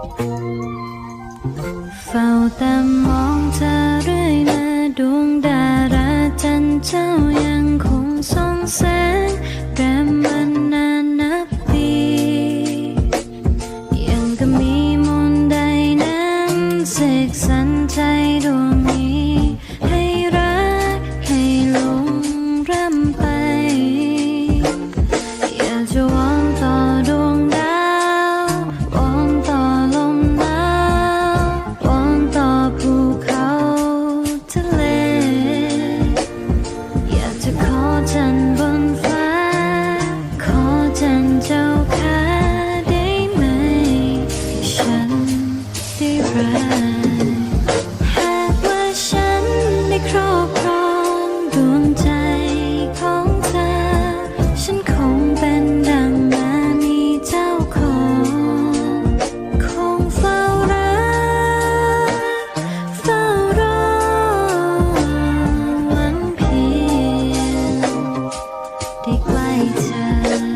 เฝ้าแต่มองเธอเรื่อยมาดวงดาราจันเจ้ายังคงส่องแสงแรมมันานนับปียังก็มีมนต์ใดนั้นเสกสรรใจดวงนี้ ให้รักให้หลงร่ำไป อยากจะวอน จะขอจันบนฟ้า ขอจันเจ้าค่ะได้ไหม ฉันได้รัก later.